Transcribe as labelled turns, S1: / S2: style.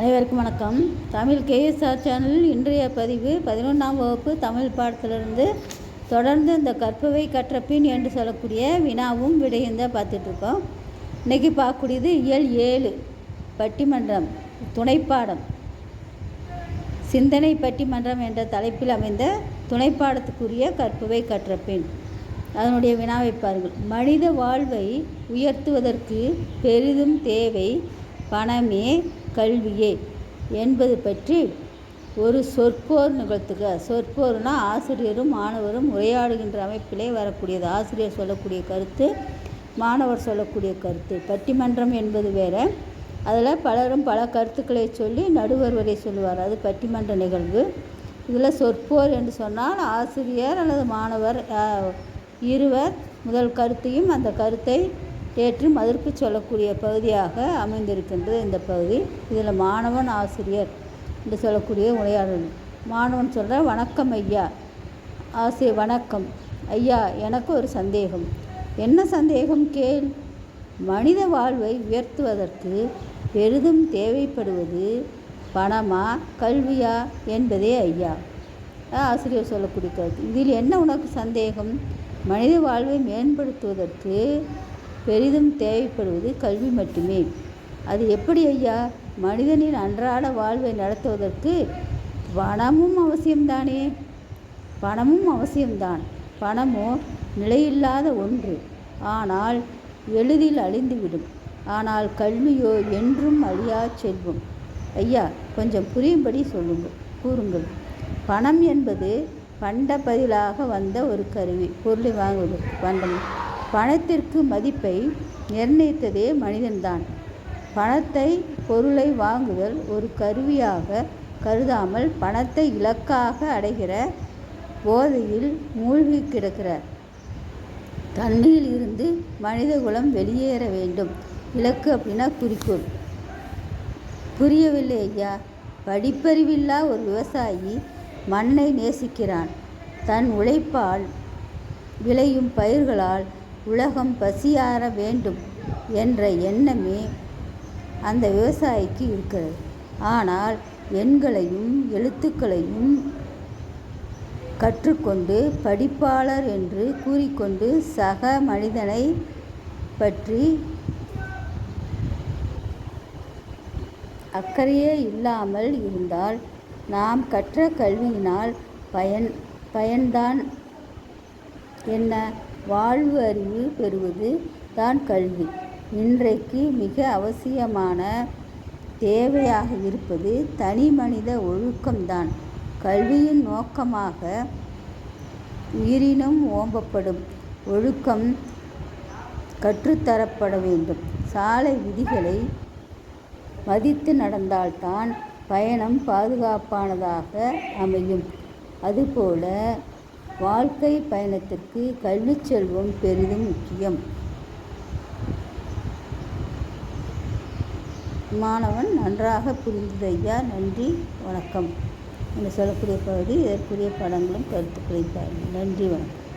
S1: அனைவருக்கும் வணக்கம். தமிழ் கேஎஸ்ஆர் சேனலில் இன்றைய பதிவு பதினொன்றாம் வகுப்பு தமிழ் பாடத்திலிருந்து தொடர்ந்து இந்த கற்பவை கற்றபின் என்று சொல்லக்கூடிய வினாவும் விடையும் தான் பார்த்துட்ருக்கோம். இன்றைக்கி பார்க்கக்கூடியது இயல் ஏழு பட்டிமன்றம் துணைப்பாடம். சிந்தனை பட்டிமன்றம் என்ற தலைப்பில் அமைந்த துணைப்பாடத்துக்குரிய கற்பவை கற்றபின் அதனுடைய வினாவை பாருங்கள். மனித வாழ்வை உயர்த்துவதற்கு பெரிதும் தேவை பணமே கல்வியே என்பது பற்றி ஒரு சொற்போர் நிகழ்த்துக. சொற்போர்னா ஆசிரியரும் மாணவரும் உரையாடுகின்ற அமைப்பிலே வரக்கூடியது. ஆசிரியர் சொல்லக்கூடிய கருத்து மாணவர் சொல்லக்கூடிய கருத்து. பட்டிமன்றம் என்பது வேற. அதில் பலரும் பல கருத்துக்களை சொல்லி நடுவர் வரை சொல்லுவார். அது பட்டிமன்ற நிகழ்வு. இதில் சொற்போர் என்று சொன்னால் ஆசிரியர் அல்லது மாணவர் இருவர் முதல் கருத்தையும் அந்த கருத்தை ஏற்று அதற்கு சொல்லக்கூடிய பகுதியாக அமைந்திருக்கின்றது இந்த பகுதி. இதில் மாணவன் ஆசிரியர் என்று சொல்லக்கூடிய உரையாடல். மாணவன் சொல்கிற வணக்கம் ஐயா. ஆசிரியர் வணக்கம். ஐயா எனக்கு ஒரு சந்தேகம். என்ன சந்தேகம்? கேள். மனித வாழ்வை உயர்த்துவதற்கு பெரிதும் தேவைப்படுவது பணமா கல்வியா? என்பதே ஐயா. ஆசிரியர் சொல்லக்கூடிய கருத்து. இதில் என்ன உனக்கு சந்தேகம்? மனித வாழ்வை மேம்படுத்துவதற்கு பெரிதும் தேவைப்படுவது கல்வி மட்டுமே. அது எப்படி ஐயா? மனிதனின் அன்றாட வாழ்வை நடத்துவதற்கு பணமும் அவசியம்தானே? பணமும் அவசியம்தான். பணமோ நிலையில்லாத ஒன்று. ஆனால் எளிதில் அழிந்துவிடும். ஆனால் கல்வியோ என்றும் அழியா செல்வம். ஐயா கொஞ்சம் புரியும்படி சொல்லுங்கள் கூறுங்கள். பணம் என்பது பண்ட பதிலாக வந்த ஒரு கருவி. பொருளை வாங்குவது பண்டம் பணத்திற்கு மதிப்பை நிர்ணயித்ததே மனிதன்தான். பணத்தை பொருளை வாங்குதல் ஒரு கருவியாக கருதாமல் பணத்தை இலக்காக அடைகிற போதையில் மூழ்கி கிடக்கிறார். தண்ணியில் இருந்து மனித குலம் வெளியேற வேண்டும். இலக்கு அப்படின்னா குறிக்கோள். புரியவில்லை ஐயா. படிப்பறிவில்லா ஒரு விவசாயி மண்ணை நேசிக்கிறான். தன் உழைப்பால் விளையும் பயிர்களால் உலகம் பசியாற வேண்டும் என்ற எண்ணமே அந்த விவசாயிக்கு இருக்கிறது. ஆனால் எண்களையும் எழுத்துக்களையும் கற்றுக்கொண்டு படிப்பாளர் என்று கூறிக்கொண்டு சக மனிதனை பற்றி அக்கறையே இல்லாமல் இருந்தால் நாம் கற்ற கல்வியினால் பயன் பயன்தான். என்ன? வாழ்வு அறிவு பெறுவது தான் கல்வி. இன்றைக்கு மிக அவசியமான தேவையாக இருப்பது தனி மனித ஒழுக்கம்தான் கல்வியின் நோக்கமாக உயிரினும் ஓம்பப்படும் ஒழுக்கம் கற்றுத்தரப்பட வேண்டும். சாலை விதிகளை மதித்து நடந்தால்தான் பயணம் பாதுகாப்பானதாக அமையும். அதுபோல வாழ்க்கை பயணத்திற்கு கல்வி செல்வம் பெரிதும் முக்கியம். மாணவன் நன்றாக புரிந்தது ஐயா. நன்றி. வணக்கம். என்று சொல்லக்கூடிய பகுதி இதற்குரிய படங்களும் கருத்துக்களை பாருங்கள். நன்றி வணக்கம்.